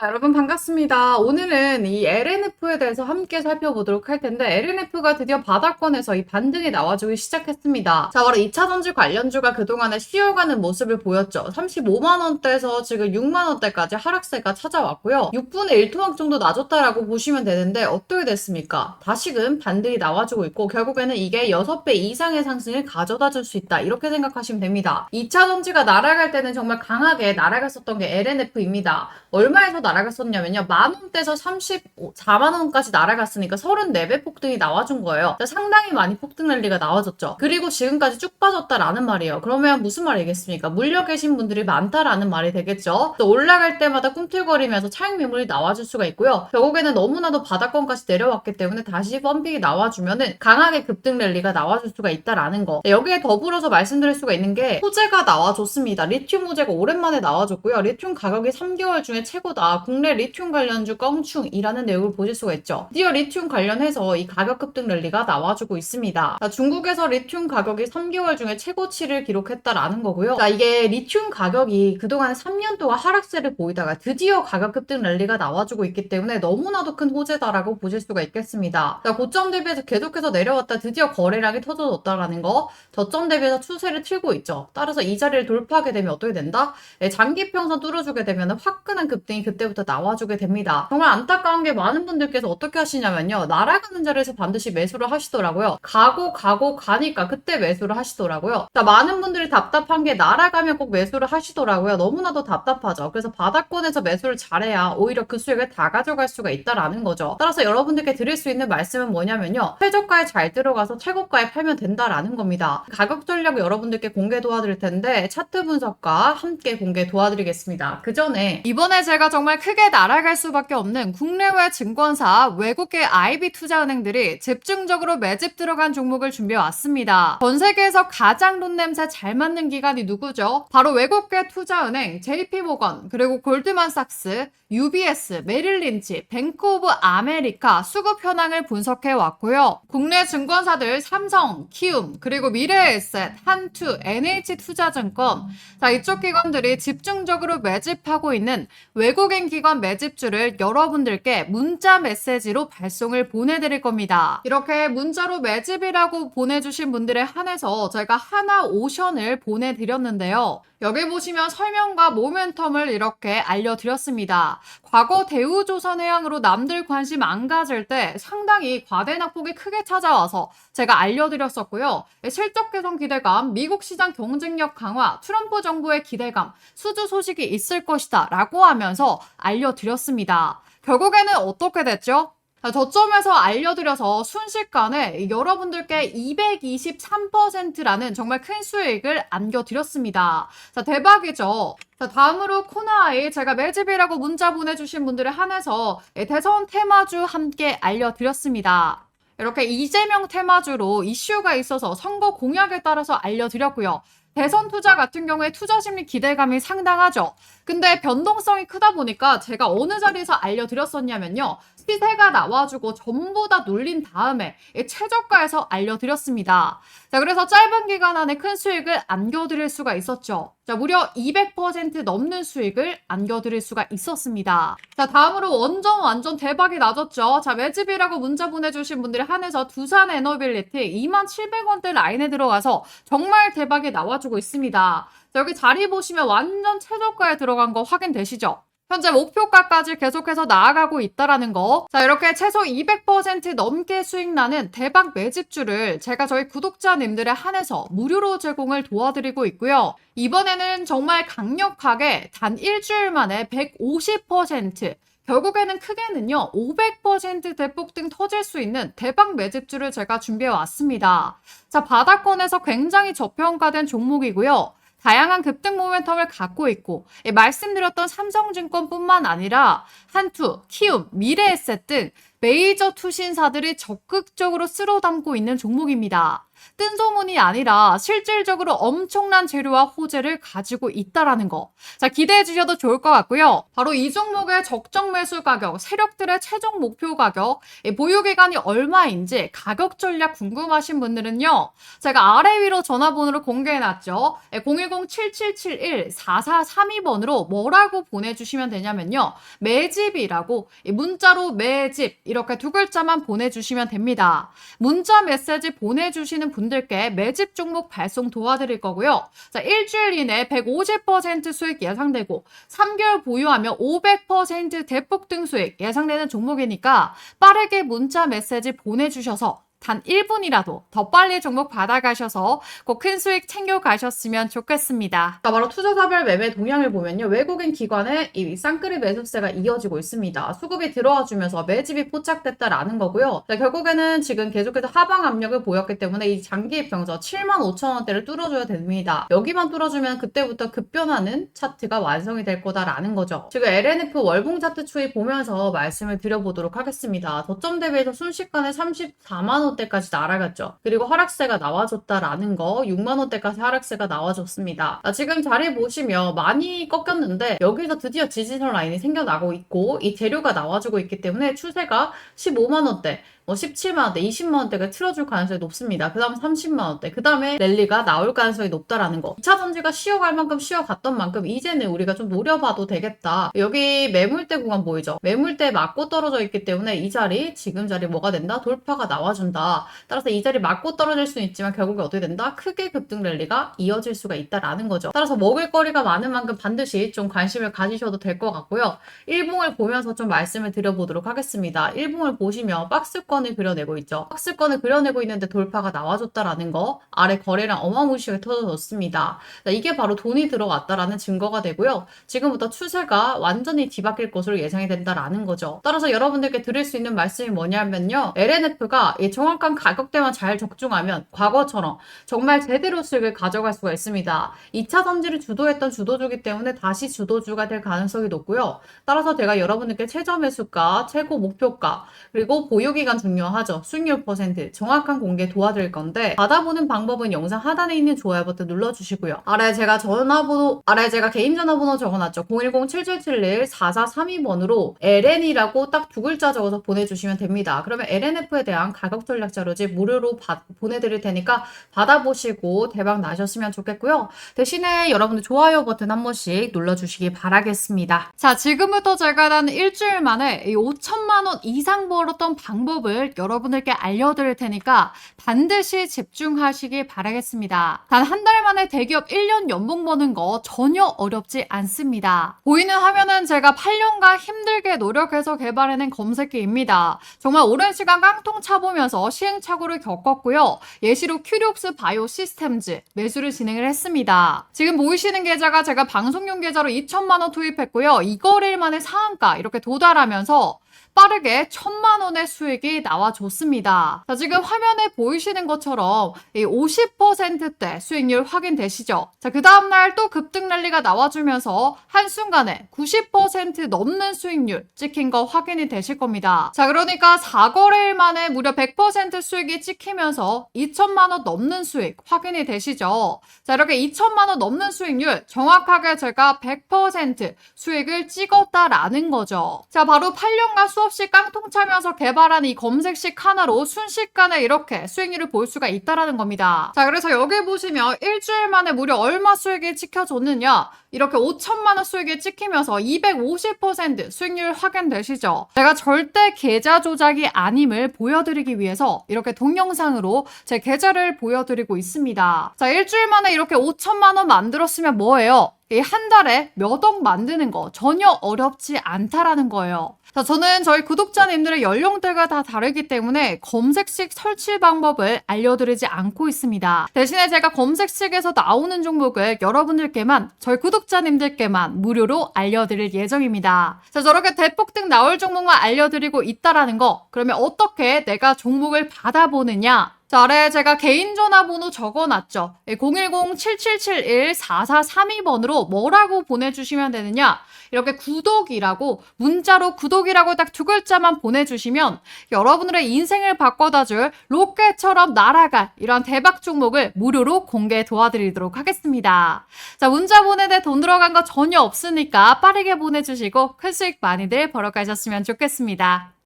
자, 여러분 반갑습니다. 오늘은 이 LNF에 대해서 함께 살펴보도록 할 텐데 LNF가 드디어 바닥권에서 이 반등이 나와주기 시작했습니다. 자, 바로 2차 전지 관련주가 그동안에 쉬어가는 모습을 보였죠. 35만 원대에서 지금 6만 원대까지 하락세가 찾아왔고요. 6분의 1토막 정도 낮았다라고 보시면 되는데 어떻게 됐습니까? 다시금 반등이 나와주고 있고 결국에는 이게 6배 이상의 상승을 가져다 줄 수 있다. 이렇게 생각하시면 됩니다. 2차 전지가 날아갈 때는 정말 강하게 날아갔었던 게 LNF입니다. 얼마에서 날아갔었냐면요. 만 원대에서 34만 원까지 날아갔으니까 34배 폭등이 나와준 거예요. 그러니까 상당히 많이 폭등 랠리가 나와줬죠. 그리고 지금까지 쭉 빠졌다라는 말이에요. 그러면 무슨 말이겠습니까? 물려 계신 분들이 많다라는 말이 되겠죠. 또 올라갈 때마다 꿈틀거리면서 차익 매물이 나와줄 수가 있고요. 결국에는 너무나도 바닥권까지 내려왔기 때문에 다시 펌핑이 나와주면은 강하게 급등 랠리가 나와줄 수가 있다라는 거. 네, 여기에 더불어서 말씀드릴 수가 있는 게 호재가 나와줬습니다. 리튬 호재가 오랜만에 나와줬고요. 리튬 가격이 3개월 중에 최고다. 국내 리튬 관련주 껑충이라는 내용을 보실 수가 있죠. 드디어 리튬 관련해서 이 가격 급등 랠리가 나와주고 있습니다. 자, 중국에서 리튬 가격이 3개월 중에 최고치를 기록했다라는 거고요. 자, 이게 리튬 가격이 그동안 3년 동안 하락세를 보이다가 드디어 가격 급등 랠리가 나와주고 있기 때문에 너무나도 큰 호재다라고 보실 수가 있겠습니다. 자, 고점 대비해서 계속해서 내려왔다 드디어 거래량이 터져졌다라는 거 저점 대비해서 추세를 틀고 있죠. 따라서 이 자리를 돌파하게 되면 어떻게 된다? 네, 장기 평선 뚫어주게 되면 화끈한 급등이 그때 부터 나와주게 됩니다. 정말 안타까운 게 많은 분들께서 어떻게 하시냐면요. 날아가는 자리에서 반드시 매수를 하시더라고요. 가고 가고 가니까 그때 매수를 하시더라고요. 자, 많은 분들이 답답한 게 날아가면 꼭 매수를 하시더라고요. 너무나도 답답하죠. 그래서 바닥권에서 매수를 잘해야 오히려 그 수익을 다 가져갈 수가 있다라는 거죠. 따라서 여러분들께 드릴 수 있는 말씀은 뭐냐면요. 최저가에 잘 들어가서 최고가에 팔면 된다라는 겁니다. 가격 전략 여러분들께 공개 도와드릴 텐데 차트 분석과 함께 공개 도와드리겠습니다. 그 전에 이번에 제가 정말 크게 날아갈 수밖에 없는 국내외 증권사 외국계 IB 투자은행들이 집중적으로 매집 들어간 종목을 준비해 왔습니다. 전 세계에서 가장 돈 냄새 잘 맞는 기관이 누구죠? 바로 외국계 투자은행 JP모건 그리고 골드만삭스 UBS, 메릴린치, 뱅크 오브 아메리카 수급 현황을 분석해 왔고요. 국내 증권사들 삼성, 키움, 그리고 미래에셋, 한투, NH투자증권 자 이쪽 기관들이 집중적으로 매집하고 있는 외국인 기관 매집주를 여러분들께 문자 메시지로 발송을 보내드릴 겁니다. 이렇게 문자로 매집이라고 보내주신 분들에 한해서 제가 하나 오션을 보내드렸는데요. 여기 보시면 설명과 모멘텀을 이렇게 알려드렸습니다. 과거 대우조선 해양으로 남들 관심 안 가질 때 상당히 과대 낙폭이 크게 찾아와서 제가 알려드렸었고요. 실적 개선 기대감, 미국 시장 경쟁력 강화, 트럼프 정부의 기대감, 수주 소식이 있을 것이다 라고 하면서 알려드렸습니다. 결국에는 어떻게 됐죠? 자, 저점에서 알려드려서 순식간에 여러분들께 223%라는 정말 큰 수익을 안겨드렸습니다. 자, 대박이죠? 자, 다음으로 코나아이 제가 매집이라고 문자 보내주신 분들에 한해서 대선 테마주 함께 알려드렸습니다. 이렇게 이재명 테마주로 이슈가 있어서 선거 공약에 따라서 알려드렸고요. 대선 투자 같은 경우에 투자 심리 기대감이 상당하죠. 근데 변동성이 크다 보니까 제가 어느 자리에서 알려드렸었냐면요. 시세가 나와주고 전부 다 눌린 다음에 최저가에서 알려드렸습니다. 자, 그래서 짧은 기간 안에 큰 수익을 안겨드릴 수가 있었죠. 자, 무려 200% 넘는 수익을 안겨드릴 수가 있었습니다. 자, 다음으로 원전 완전 대박이 나졌죠. 자, 매집이라고 문자 보내주신 분들이 한해서 두산 에너빌리티 2700원대 라인에 들어가서 정말 대박이 나와주고 있습니다. 자, 여기 자리 보시면 완전 최저가에 들어간 거 확인되시죠? 현재 목표가까지 계속해서 나아가고 있다라는 거. 자, 이렇게 최소 200% 넘게 수익 나는 대박 매집주를 제가 저희 구독자님들에 한해서 무료로 제공을 도와드리고 있고요. 이번에는 정말 강력하게 단 일주일 만에 150% 결국에는 크게는요, 500% 대폭 등 터질 수 있는 대박 매집주를 제가 준비해 왔습니다. 자, 바닥권에서 굉장히 저평가된 종목이고요. 다양한 급등 모멘텀을 갖고 있고 예, 말씀드렸던 삼성증권뿐만 아니라 한투, 키움, 미래에셋 등 메이저 투신사들이 적극적으로 쓸어 담고 있는 종목입니다. 뜬 소문이 아니라 실질적으로 엄청난 재료와 호재를 가지고 있다라는 거. 자, 기대해 주셔도 좋을 것 같고요. 바로 이 종목의 적정 매수 가격, 세력들의 최종 목표 가격, 이 보유 기간이 얼마인지 가격 전략 궁금하신 분들은요. 제가 아래 위로 전화번호를 공개해 놨죠. 010-7771-4432번으로 뭐라고 보내주시면 되냐면요. 매집이라고 이 문자로 매집 이렇게 두 글자만 보내주시면 됩니다. 문자 메시지 보내주시는 분들께 매집 종목 발송 도와드릴 거고요. 자, 일주일 이내 150% 수익 예상되고 3개월 보유하면 500% 대폭 등 수익 예상되는 종목이니까 빠르게 문자 메시지 보내주셔서 단 1분이라도 더 빨리 종목 받아가셔서 꼭 큰 수익 챙겨가셨으면 좋겠습니다. 자, 바로 투자사별 매매 동향을 보면요. 외국인 기관의 이 쌍끌이 매수세가 이어지고 있습니다. 수급이 들어와 주면서 매집이 포착됐다라는 거고요. 자, 결국에는 지금 계속해서 하방 압력을 보였기 때문에 이 장기 병저 7만 5천 원대를 뚫어줘야 됩니다. 여기만 뚫어주면 그때부터 급변하는 차트가 완성이 될 거다라는 거죠. 지금 LNF 월봉 차트 추이 보면서 말씀을 드려보도록 하겠습니다. 저점 대비해서 순식간에 34만 원 대까지 날아갔죠. 그리고 하락세가 나와줬다라는 거 6만 원대까지 하락세가 나와줬습니다. 자, 지금 자리 보시면 많이 꺾였는데 여기서 드디어 지지선 라인이 생겨나고 있고 이 재료가 나와주고 있기 때문에 추세가 15만 원대 뭐 17만 원대, 20만 원대가 틀어줄 가능성이 높습니다. 그 다음에 30만 원대, 그 다음에 랠리가 나올 가능성이 높다라는 거. 2차 전지가 쉬어갈 만큼 쉬어갔던 만큼 이제는 우리가 좀 노려봐도 되겠다. 여기 매물대 구간 보이죠? 매물대 맞고 떨어져 있기 때문에 이 자리, 지금 자리 뭐가 된다? 돌파가 나와준다. 따라서 이 자리 맞고 떨어질 수는 있지만 결국에 어떻게 된다? 크게 급등 랠리가 이어질 수가 있다라는 거죠. 따라서 먹을 거리가 많은 만큼 반드시 좀 관심을 가지셔도 될 것 같고요. 일봉을 보면서 좀 말씀을 드려보도록 하겠습니다. 일봉을 보시면 박스권 박스권을 그려내고 있죠. 박스권을 그려내고 있는데 돌파가 나와줬다라는 거 아래 거래량 어마무시하게 터져졌습니다. 이게 바로 돈이 들어왔다라는 증거가 되고요. 지금부터 추세가 완전히 뒤바뀔 것으로 예상이 된다라는 거죠. 따라서 여러분들께 드릴 수 있는 말씀이 뭐냐면요. LNF가 정확한 가격대만 잘 적중하면 과거처럼 정말 제대로 수익을 가져갈 수가 있습니다. 2차 전지를 주도했던 주도주기 때문에 다시 주도주가 될 가능성이 높고요. 따라서 제가 여러분들께 최저 매수가, 최고 목표가, 그리고 보유기간 중요하죠. 수익률 퍼센트 정확한 공개 도와드릴 건데 받아보는 방법은 영상 하단에 있는 좋아요 버튼 눌러주시고요. 아래 제가 전화번호 아래 제가 개인 전화번호 적어놨죠. 010-7771-4432번으로 LN이라고 딱 두 글자 적어서 보내주시면 됩니다. 그러면 LNF에 대한 가격 전략 자료지 무료로 받, 보내드릴 테니까 받아보시고 대박 나셨으면 좋겠고요. 대신에 여러분들 좋아요 버튼 한 번씩 눌러주시기 바라겠습니다. 자 지금부터 제가 단 일주일 만에 5천만 원 이상 벌었던 방법을 여러분들께 알려드릴 테니까 반드시 집중하시길 바라겠습니다. 단 한 달 만에 대기업 1년 연봉 버는 거 전혀 어렵지 않습니다. 보이는 화면은 제가 8년간 힘들게 노력해서 개발해낸 검색기입니다. 정말 오랜 시간 깡통 차보면서 시행착오를 겪었고요. 예시로 큐리옵스 바이오 시스템즈 매수를 진행을 했습니다. 지금 보이시는 계좌가 제가 방송용 계좌로 2천만 원 투입했고요. 이거를 만에 상한가 이렇게 도달하면서 빠르게 천만 원의 수익이 나와줬습니다. 자, 지금 화면에 보이시는 것처럼 이 50%대 수익률 확인되시죠? 자, 그 다음날 또 급등 랠리가 나와주면서 한순간에 90% 넘는 수익률 찍힌 거 확인이 되실 겁니다. 자, 그러니까 4거래일 만에 무려 100% 수익이 찍히면서 2천만 원 넘는 수익 확인이 되시죠? 자, 이렇게 2천만 원 넘는 수익률 정확하게 제가 100% 수익을 찍었다라는 거죠. 자, 바로 8년간 수 수없이 깡통 차면서 개발한 이 검 색식 하나로 순식간에 이렇게 수익률을 볼 수가 있다라는 겁니다. 자, 그래서 여기 보시면 일주일 만에 무려 얼마 수익이 찍혀줬느냐? 이렇게 5천만 원 수익이 찍히면서 250% 수익률 확인되시죠? 제가 절대 계좌 조작이 아님을 보여드리기 위해서 이렇게 동영상으로 제 계좌를 보여드리고 있습니다. 자, 일주일 만에 이렇게 5천만 원 만들었으면 뭐예요? 이한 달에 몇 억 만드는 거 전혀 어렵지 않다라는 거예요. 자, 저는 저희 구독자님들의 연령대가 다 다르기 때문에 검색식 설치 방법을 알려드리지 않고 있습니다. 대신에 제가 검색식에서 나오는 종목을 여러분들께만, 저희 구독자님들께만 무료로 알려드릴 예정입니다. 자, 저렇게 대폭등 나올 종목만 알려드리고 있다라는 거, 그러면 어떻게 내가 종목을 받아보느냐? 자, 아래 제가 개인 전화번호 적어놨죠. 010-7771-4432번으로 뭐라고 보내주시면 되느냐? 이렇게 구독이라고 문자로 구독이라고 딱 두 글자만 보내주시면 여러분들의 인생을 바꿔다줄 로켓처럼 날아갈 이런 대박 종목을 무료로 공개 도와드리도록 하겠습니다. 자, 문자 보내대 돈 들어간 거 전혀 없으니까 빠르게 보내주시고 큰 수익 많이들 벌어가셨으면 좋겠습니다.